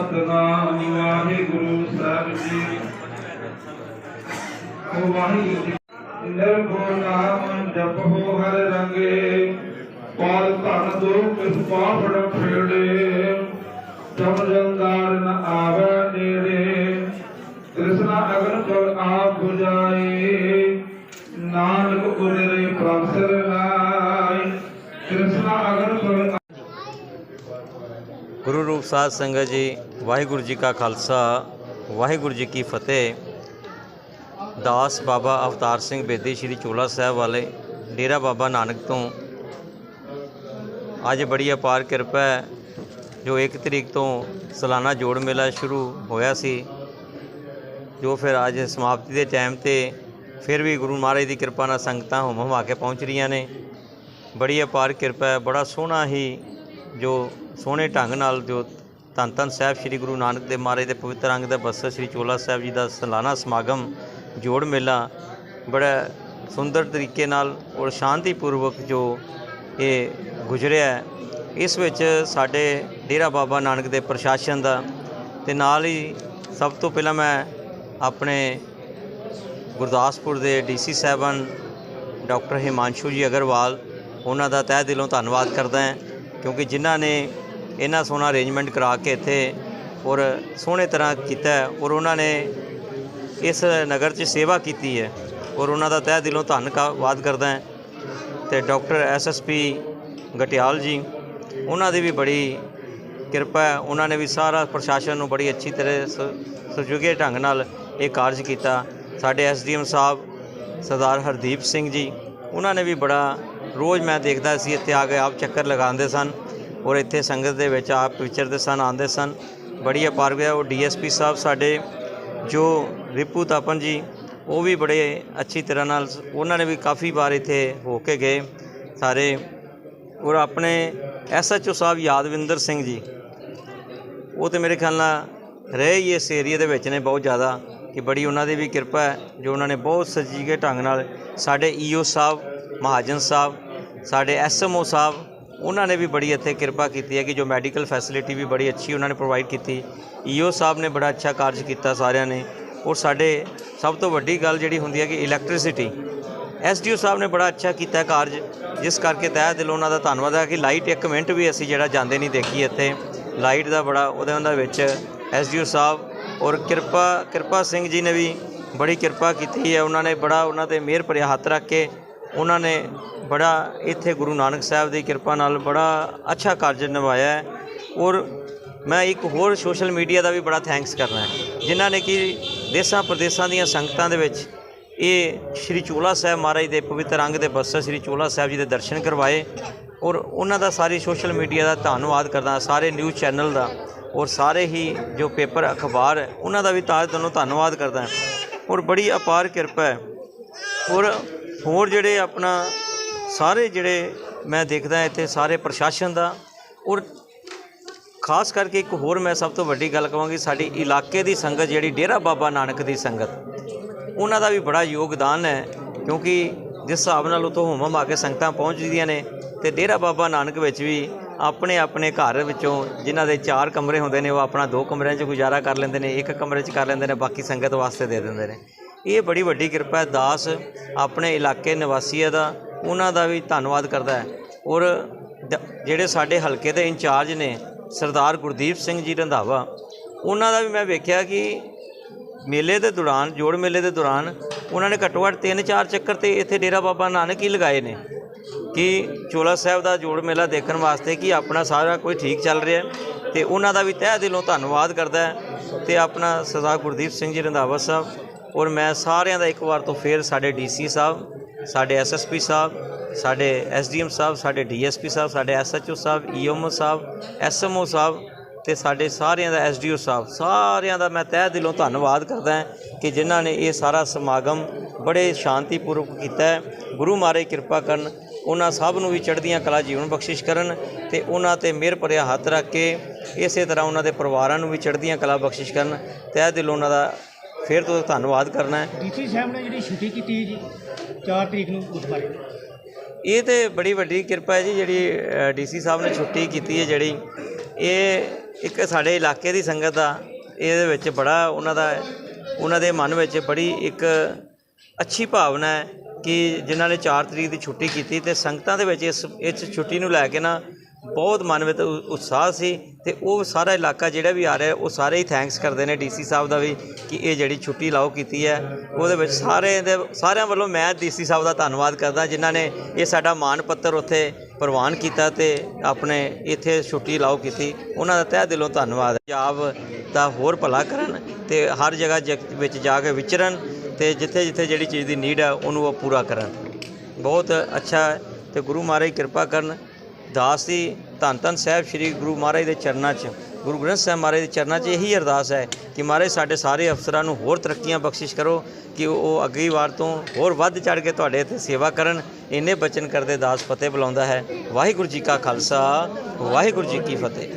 ਸਤਨਾਮ ਵਾਹਿਗੁਰੂ ਸਾਹਿਬ ਜੀ। ਓ ਵਾਹਿਗੁਰੂ ਨਿਰਭਉ ਨਾਮ ਜਪੋ ਹਰ ਰੰਗੇ ਪਾਲ ਧਨ ਦੋ ਕਿਸ ਪਾਪੜ ਫੇੜੇ। ਜਮ ਜੰਗਾਰ ਨ ਆਵੇ ਨੇੜੇ ਗੁਰੂ ਰੂਪ ਸਾਧ ਸੰਗਤ ਜੀ, ਵਾਹਿਗੁਰੂ ਜੀ ਕਾ ਖਾਲਸਾ, ਵਾਹਿਗੁਰੂ ਜੀ ਕੀ ਫਤਿਹ। ਦਾਸ ਬਾਬਾ ਅਵਤਾਰ ਸਿੰਘ ਬੇਦੀ ਸ਼੍ਰੀ ਚੋਲਾ ਸਾਹਿਬ ਵਾਲੇ, ਡੇਰਾ ਬਾਬਾ ਨਾਨਕ ਤੋਂ। ਅੱਜ ਬੜੀ ਅਪਾਰ ਕਿਰਪਾ ਹੈ, ਜੋ 1 ਤਰੀਕ ਤੋਂ ਸਾਲਾਨਾ ਜੋੜ ਮੇਲਾ ਸ਼ੁਰੂ ਹੋਇਆ ਸੀ, ਜੋ ਫਿਰ ਅੱਜ ਸਮਾਪਤੀ ਦੇ ਟਾਈਮ ਤੇ ਫਿਰ ਵੀ ਗੁਰੂ ਮਹਾਰਾਜ ਦੀ ਕਿਰਪਾ ਨਾਲ ਸੰਗਤਾਂ ਹੁਮ ਹਮਾ ਕੇ ਪਹੁੰਚ ਰਹੀਆਂ ਨੇ। ਬੜੀ ਅਪਾਰ ਕਿਰਪਾ ਹੈ, ਬੜਾ ਸੋਹਣਾ ਹੀ ਜੋ ਸੋਹਣੇ ਢੰਗ ਨਾਲ ਜੋ ਧੰਨ ਧੰਨ ਸਾਹਿਬ ਸ੍ਰੀ ਗੁਰੂ ਨਾਨਕ ਦੇਵ ਮਹਾਰਾਜ ਦੇ ਪਵਿੱਤਰ ਅੰਗ ਦਾ ਬਸਰ ਸ੍ਰੀ ਚੋਲਾ ਸਾਹਿਬ ਜੀ ਦਾ ਸਾਲਾਨਾ ਸਮਾਗਮ, ਜੋੜ ਮੇਲਾ ਬੜਾ ਸੁੰਦਰ ਤਰੀਕੇ ਨਾਲ ਔਰ ਸ਼ਾਂਤੀਪੂਰਵਕ ਜੋ ਇਹ ਗੁਜ਼ਰਿਆ ਇਸ ਵਿੱਚ ਸਾਡੇ ਡੇਰਾ ਬਾਬਾ ਨਾਨਕ ਦੇ ਪ੍ਰਸ਼ਾਸਨ ਦਾ ਤੇ ਨਾਲ ਹੀ ਸਭ ਤੋਂ ਪਹਿਲਾਂ ਮੈਂ ਆਪਣੇ ਗੁਰਦਾਸਪੁਰ ਦੇ ਡੀਸੀ ਸਾਹਿਬਾਨ ਡਾਕਟਰ ਹਿਮਾਂਸ਼ੂ ਜੀ ਅਗਰਵਾਲ, ਉਹਨਾਂ ਦਾ ਤਹਿ ਦਿਲੋਂ ਧੰਨਵਾਦ ਕਰਦਾ ਹਾਂ। ਕਿਉਂਕਿ ਜਿਨ੍ਹਾਂ ਨੇ ਇਹਨਾਂ ਸੋਹਣਾ ਅਰੇਂਜਮੈਂਟ ਕਰਾ ਕੇ ਇੱਥੇ ਔਰ ਸੋਹਣੇ ਤਰ੍ਹਾਂ ਕੀਤਾ ਔਰ ਉਹਨਾਂ ਨੇ ਇਸ ਨਗਰ 'ਚ ਸੇਵਾ ਕੀਤੀ ਹੈ ਔਰ ਉਹਨਾਂ ਦਾ ਤਹਿ ਦਿਲੋਂ ਧੰਨਵਾਦ ਕਰਦਾ ਹਾਂ ਤੇ ਡਾਕਟਰ ਐਸਐਸਪੀ ਗਟਿਆਲ ਜੀ, ਉਹਨਾਂ ਦੀ ਵੀ ਬੜੀ ਕਿਰਪਾ ਹੈ, ਉਹਨਾਂ ਨੇ ਵੀ ਸਾਰਾ ਪ੍ਰਸ਼ਾਸਨ ਨੂੰ ਬੜੀ ਅੱਛੀ ਤਰ੍ਹਾਂ ਸ- ਸੁਚੱਜੇ ਢੰਗ ਨਾਲ ਇਹ ਕਾਰਜ ਕੀਤਾ। ਸਾਡੇ ਐਸਡੀਐਮ ਸਾਹਿਬ ਸਰਦਾਰ ਹਰਦੀਪ ਸਿੰਘ ਜੀ, ਉਹਨਾਂ ਨੇ ਵੀ ਬੜਾ ਰੋਜ਼ ਮੈਂ ਦੇਖਦਾ ਸੀ, ਇੱਥੇ ਆ ਕੇ ਆਪ ਚੱਕਰ ਲਗਾਉਂਦੇ ਸਨ ਔਰ ਇੱਥੇ ਸੰਗਤ ਦੇ ਵਿੱਚ ਆਪ ਵਿਚਰਦੇ ਸਨ, ਆਉਂਦੇ ਸਨ। ਬੜੀ ਅਪਾਰ ਗਿਆ ਉਹ ਡੀਐਸਪੀ ਸਾਹਿਬ ਸਾਡੇ, ਜੋ ਰਿਪੂ ਤਾਪਨ ਜੀ, ਉਹ ਵੀ ਬੜੇ ਅੱਛੀ ਤਰ੍ਹਾਂ ਨਾਲ ਉਹਨਾਂ ਨੇ ਵੀ ਕਾਫੀ ਵਾਰ ਇੱਥੇ ਹੋ ਕੇ ਗਏ ਸਾਰੇ। ਔਰ ਆਪਣੇ ਐਸਐਚਓ ਸਾਹਿਬ ਯਾਦਵਿੰਦਰ ਸਿੰਘ ਜੀ, ਉਹ ਤੇ ਮੇਰੇ ਖਿਆਲ ਨਾਲ ਰਹੇ ਹੀ ਇਸ ਏਰੀਆ ਦੇ ਵਿੱਚ ਨੇ ਬਹੁਤ ਜ਼ਿਆਦਾ ਕਿ ਬੜੀ ਉਹਨਾਂ ਦੀ ਵੀ ਕਿਰਪਾ ਹੈ, ਜੋ ਉਹਨਾਂ ਨੇ ਬਹੁਤ ਸਜੀਗੇ ਢੰਗ ਨਾਲ ਸਾਡੇ ਈਓ ਸਾਹਿਬ ਮਹਾਜਨ ਸਾਹਿਬ, ਸਾਡੇ ਐਸਐਮਓ ਸਾਹਿਬ, ਉਹਨਾਂ ਨੇ ਵੀ ਬੜੀ ਇੱਥੇ ਕਿਰਪਾ ਕੀਤੀ ਹੈ ਕਿ ਜੋ ਮੈਡੀਕਲ ਫੈਸਿਲਿਟੀ ਵੀ ਬੜੀ ਅੱਛੀ ਉਹਨਾਂ ਨੇ ਪ੍ਰੋਵਾਈਡ ਕੀਤੀ। ਈਓ ਸਾਹਿਬ ਨੇ ਬੜਾ ਅੱਛਾ ਕਾਰਜ ਕੀਤਾ ਸਾਰਿਆਂ ਨੇ। ਔਰ ਸਾਡੇ ਸਭ ਤੋਂ ਵੱਡੀ ਗੱਲ ਜਿਹੜੀ ਹੁੰਦੀ ਹੈ ਕਿ ਇਲੈਕਟ੍ਰਿਸਿਟੀ ਐਸਡੀਓ ਸਾਹਿਬ ਨੇ ਬੜਾ ਅੱਛਾ ਕੀਤਾ ਕਾਰਜ, ਜਿਸ ਕਰਕੇ ਤਹਿ ਦਿਲੋਂ ਉਹਨਾਂ ਦਾ ਧੰਨਵਾਦ ਹੈ ਕਿ ਲਾਈਟ ਇੱਕ ਮਿੰਟ ਵੀ ਅਸੀਂ ਜਿਹੜਾ ਜਾਂਦੇ ਨਹੀਂ ਦੇਖੀ ਇੱਥੇ। ਲਾਈਟ ਦਾ ਬੜਾ ਉਹਦੇ ਉਹਨਾਂ ਵਿੱਚ ਐਸਡੀਓ ਸਾਹਿਬ ਔਰ ਕਿਰਪਾ ਕਿਰਪਾ ਸਿੰਘ ਜੀ ਨੇ ਵੀ ਬੜੀ ਕਿਰਪਾ ਕੀਤੀ ਹੈ। ਉਹਨਾਂ ਨੇ ਬੜਾ ਉਹਨਾਂ ਤੇ ਮਿਹਰ ਭਰਿਆ ਹੱਥ ਰੱਖ ਕੇ ਉਹਨਾਂ ਨੇ ਬੜਾ ਇੱਥੇ ਗੁਰੂ ਨਾਨਕ ਸਾਹਿਬ ਦੀ ਕਿਰਪਾ ਨਾਲ ਬੜਾ ਅੱਛਾ ਕਾਰਜ ਨਿਭਾਇਆ ਹੈ। ਔਰ ਮੈਂ ਇੱਕ ਹੋਰ ਸੋਸ਼ਲ ਮੀਡੀਆ ਦਾ ਵੀ ਬੜਾ ਥੈਂਕਸ ਕਰਨਾ ਜਿਨ੍ਹਾਂ ਨੇ ਕਿ ਦੇਸ਼ਾਂ ਪ੍ਰਦੇਸ਼ਾਂ ਦੀਆਂ ਸੰਗਤਾਂ ਦੇ ਵਿੱਚ ਇਹ ਸ਼੍ਰੀ ਚੋਲਾ ਸਾਹਿਬ ਮਹਾਰਾਜ ਦੇ ਪਵਿੱਤਰ ਅੰਗ ਦੇ ਬਸਰ ਸ਼੍ਰੀ ਚੋਲਾ ਸਾਹਿਬ ਜੀ ਦੇ ਦਰਸ਼ਨ ਕਰਵਾਏ। ਔਰ ਉਹਨਾਂ ਦਾ ਸਾਰੀ ਸੋਸ਼ਲ ਮੀਡੀਆ ਦਾ ਧੰਨਵਾਦ ਕਰਦਾ, ਸਾਰੇ ਨਿਊਜ਼ ਚੈਨਲ ਦਾ ਔਰ ਸਾਰੇ ਹੀ ਜੋ ਪੇਪਰ ਅਖਬਾਰ ਹੈ, ਉਹਨਾਂ ਦਾ ਵੀ ਤਾਂ ਤੁਹਾਨੂੰ ਧੰਨਵਾਦ ਕਰਦਾ। ਔਰ ਬੜੀ ਅਪਾਰ ਕਿਰਪਾ ਹੈ। ਔਰ ਹੋਰ ਜਿਹੜੇ ਆਪਣਾ ਸਾਰੇ ਜਿਹੜੇ ਮੈਂ ਦੇਖਦਾ ਇੱਥੇ ਸਾਰੇ ਪ੍ਰਸ਼ਾਸਨ ਦਾ, ਔਰ ਖਾਸ ਕਰਕੇ ਇੱਕ ਹੋਰ ਮੈਂ ਸਭ ਤੋਂ ਵੱਡੀ ਗੱਲ ਕਹਾਂਗੀ ਸਾਡੀ ਇਲਾਕੇ ਦੀ ਸੰਗਤ ਜਿਹੜੀ ਡੇਰਾ ਬਾਬਾ ਨਾਨਕ ਦੀ ਸੰਗਤ, ਉਹਨਾਂ ਦਾ ਵੀ ਬੜਾ ਯੋਗਦਾਨ ਹੈ, ਕਿਉਂਕਿ ਜਿਸ ਹਿਸਾਬ ਨਾਲ ਉਤੋਂ ਹੁਮਮ ਆ ਕੇ ਸੰਗਤਾਂ ਪਹੁੰਚਦੀਆਂ ਨੇ, ਤੇ ਡੇਰਾ ਬਾਬਾ ਨਾਨਕ ਵਿੱਚ ਵੀ ਆਪਣੇ ਆਪਣੇ ਘਰ ਵਿੱਚੋਂ ਜਿਨ੍ਹਾਂ ਦੇ ਚਾਰ ਕਮਰੇ ਹੁੰਦੇ ਨੇ, ਉਹ ਆਪਣਾ ਦੋ ਕਮਰਿਆਂ 'ਚ ਗੁਜ਼ਾਰਾ ਕਰ ਲੈਂਦੇ ਨੇ, ਇੱਕ ਕਮਰੇ 'ਚ ਕਰ ਲੈਂਦੇ ਨੇ, ਬਾਕੀ ਸੰਗਤ ਵਾਸਤੇ ਦੇ ਦਿੰਦੇ ਨੇ। ਇਹ ਬੜੀ ਵੱਡੀ ਕਿਰਪਾ ਦਾਸ ਆਪਣੇ ਇਲਾਕੇ ਨਿਵਾਸੀਆਂ ਦਾ, ਉਹਨਾਂ ਦਾ ਵੀ ਧੰਨਵਾਦ ਕਰਦਾ ਹੈ। ਔਰ ਜਿਹੜੇ ਸਾਡੇ ਹਲਕੇ ਦੇ ਇੰਚਾਰਜ ਨੇ, ਸਰਦਾਰ ਗੁਰਦੀਪ ਸਿੰਘ ਜੀ ਰੰਧਾਵਾ, ਉਹਨਾਂ ਦਾ ਵੀ ਮੈਂ ਵੇਖਿਆ ਕਿ ਮੇਲੇ ਦੇ ਦੌਰਾਨ, ਜੋੜ ਮੇਲੇ ਦੇ ਦੌਰਾਨ ਉਹਨਾਂ ਨੇ ਘੱਟੋ ਘੱਟ ਤਿੰਨ ਚਾਰ ਚੱਕਰ ਤੇ ਇੱਥੇ ਡੇਰਾ ਬਾਬਾ ਨਾਨਕ ਹੀ ਲਗਾਏ ਨੇ ਕਿ ਚੋਲਾ ਸਾਹਿਬ ਦਾ ਜੋੜ ਮੇਲਾ ਦੇਖਣ ਵਾਸਤੇ ਕਿ ਆਪਣਾ ਸਾਰਾ ਕੋਈ ਠੀਕ ਚੱਲ ਰਿਹਾ ਹੈ ਤੇ ਉਹਨਾਂ ਦਾ ਵੀ ਤਹਿ ਦਿਲੋਂ ਧੰਨਵਾਦ ਕਰਦਾ ਹੈ ਤੇ ਆਪਣਾ ਸਰਦਾਰ ਗੁਰਦੀਪ ਸਿੰਘ ਜੀ ਰੰਧਾਵਾ ਸਾਹਿਬ ਔਰ ਮੈਂ ਸਾਰਿਆਂ ਦਾ ਇੱਕ ਵਾਰ ਤੋਂ ਫੇਰ ਸਾਡੇ ਡੀਸੀ ਸਾਹਿਬ, ਸਾਡੇ ਐਸਐਸਪੀ ਸਾਹਿਬ, ਸਾਡੇ ਐਸਡੀਐਮ ਸਾਹਿਬ, ਸਾਡੇ ਡੀਐਸਪੀ ਸਾਹਿਬ, ਸਾਡੇ ਐਸਐਚਓ ਸਾਹਿਬ ਈਐਮਓ ਸਾਹਿਬ ਐਸਐਮਓ ਸਾਹਿਬ ਤੇ ਸਾਡੇ ਸਾਰਿਆਂ ਦਾ ਐਸਡੀਓ ਸਾਹਿਬ, ਸਾਰਿਆਂ ਦਾ ਮੈਂ ਤਹਿ ਦਿਲੋਂ ਧੰਨਵਾਦ ਕਰਦਾ ਹਾਂ ਕਿ ਜਿਨ੍ਹਾਂ ਨੇ ਇਹ ਸਾਰਾ ਸਮਾਗਮ ਬੜੇ ਸ਼ਾਂਤੀਪੂਰਵਕ ਕੀਤਾ ਗੁਰੂ ਮਹਾਰਾਜ ਕਿਰਪਾ ਕਰਨ ਉਹਨਾਂ ਸਭ ਨੂੰ ਵੀ ਚੜ੍ਹਦੀਆਂ ਕਲਾ ਜੀਵਨ ਬਖਸ਼ਿਸ਼ ਕਰਨ ਤੇ ਉਹਨਾਂ ਤੇ ਮਿਹਰ ਭਰਿਆ ਹੱਥ ਰੱਖ ਕੇ ਇਸੇ ਤਰ੍ਹਾਂ ਉਹਨਾਂ ਦੇ ਪਰਿਵਾਰਾਂ ਨੂੰ ਵੀ ਚੜ੍ਹਦੀਆਂ ਕਲਾ ਬਖਸ਼ਿਸ਼ ਕਰਨ। ਤਹਿ ਦਿਲੋਂ ਉਹਨਾਂ ਦਾ ਫਿਰ ਤੋਂ ਧੰਨਵਾਦ ਕਰਨਾ ਹੈ। ਡੀਸੀ ਸਾਹਿਬ ਨੇ ਜਿਹੜੀ ਛੁੱਟੀ ਕੀਤੀ ਹੈ ਜੀ 4 ਤਰੀਕ ਨੂੰ ਬੁੱਧਵਾਰ ਇਹ ਤੇ ਬੜੀ ਵੱਡੀ ਕਿਰਪਾ ਹੈ ਜੀ ਜਿਹੜੀ ਡੀਸੀ ਸਾਹਿਬ ਨੇ ਛੁੱਟੀ ਕੀਤੀ ਹੈ ਜਿਹੜੀ ਇਹ ਇੱਕ ਸਾਡੇ ਇਲਾਕੇ ਦੀ ਸੰਗਤ ਦਾ ਇਹਦੇ ਵਿੱਚ ਬੜਾ ਉਹਨਾਂ ਦਾ ਉਹਨਾਂ ਦੇ ਮਨ ਵਿੱਚ ਬੜੀ ਇੱਕ ਅੱਛੀ ਭਾਵਨਾ ਹੈ ਕਿ ਜਿਨ੍ਹਾਂ ਨੇ 4 ਤਰੀਕ ਦੀ ਛੁੱਟੀ ਕੀਤੀ ਤੇ ਸੰਗਤਾਂ ਦੇ ਵਿੱਚ ਇਸ ਇਸ ਛੁੱਟੀ ਨੂੰ ਲੈ ਕੇ ਨਾ ਬਹੁਤ ਮਨ ਵਿੱਚ ਉਤਸ਼ਾਹ ਸੀ ਤੇ ਉਹ ਸਾਰਾ ਇਲਾਕਾ ਜਿਹੜਾ ਵੀ ਆ ਰਿਹਾ, ਉਹ ਸਾਰੇ ਹੀ ਥੈਂਕਸ ਕਰਦੇ ਨੇ ਡੀਸੀ ਸਾਹਿਬ ਦਾ ਵੀ ਕਿ ਇਹ ਜਿਹੜੀ ਛੁੱਟੀ ਲਾਓ ਕੀਤੀ ਹੈ। ਉਹਦੇ ਵਿੱਚ ਸਾਰੇ ਦੇ, ਸਾਰਿਆਂ ਵੱਲੋਂ ਮੈਂ ਡੀਸੀ ਸਾਹਿਬ ਦਾ ਧੰਨਵਾਦ ਕਰਦਾ, ਜਿਨ੍ਹਾਂ ਨੇ ਇਹ ਸਾਡਾ ਮਾਣ ਪੱਤਰ ਉੱਥੇ ਪ੍ਰਵਾਨ ਕੀਤਾ ਤੇ ਆਪਣੇ ਇੱਥੇ ਛੁੱਟੀ ਲਾਓ ਕੀਤੀ। ਉਹਨਾਂ ਦਾ ਤਹਿ ਦਿਲੋਂ ਧੰਨਵਾਦ ਪੰਜਾਬ ਦਾ ਹੋਰ ਭਲਾ ਕਰਨ ਤੇ ਹਰ ਜਗ੍ਹਾ ਜ- ਵਿੱਚ ਜਾ ਕੇ ਵਿਚਰਨ ਤੇ ਜਿੱਥੇ ਜਿੱਥੇ ਜਿਹੜੀ ਚੀਜ਼ ਦੀ ਨੀਡ ਹੈ, ਉਹਨੂੰ ਉਹ ਪੂਰਾ ਕਰਨ। ਬਹੁਤ ਅੱਛਾ ਹੈ ਤੇ ਗੁਰੂ ਮਹਾਰਾਜ ਕਿਰਪਾ ਕਰਨ। ਦਾਸ ਦੀ ਧੰਨ ਧੰਨ ਸਾਹਿਬ ਸ੍ਰੀ ਗੁਰੂ ਮਹਾਰਾਜ ਦੇ ਚਰਨਾਂ 'ਚ, ਗੁਰੂ ਗ੍ਰੰਥ ਸਾਹਿਬ ਮਹਾਰਾਜ ਦੇ ਚਰਨਾਂ 'ਚ ਇਹੀ ਅਰਦਾਸ ਹੈ ਕਿ ਮਹਾਰਾਜ ਸਾਡੇ ਸਾਰੇ ਅਫਸਰਾਂ ਨੂੰ ਹੋਰ ਤਰੱਕੀਆਂ ਬਖਸ਼ਿਸ਼ ਕਰੋ, ਕਿ ਉਹ ਅਗਲੀ ਵਾਰ ਤੋਂ ਹੋਰ ਵੱਧ ਚੜ ਕੇ ਤੁਹਾਡੇ ਇੱਥੇ ਸੇਵਾ ਕਰਨ। ਇੰਨੇ ਬਚਨ ਕਰਦੇ ਦਾਸ ਫਤਿਹ ਬੁਲਾਉਂਦਾ ਹੈ। ਵਾਹਿਗੁਰੂ ਜੀ ਕਾ ਖਾਲਸਾ, ਵਾਹਿਗੁਰੂ ਜੀ ਕੀ ਫਤਿਹ।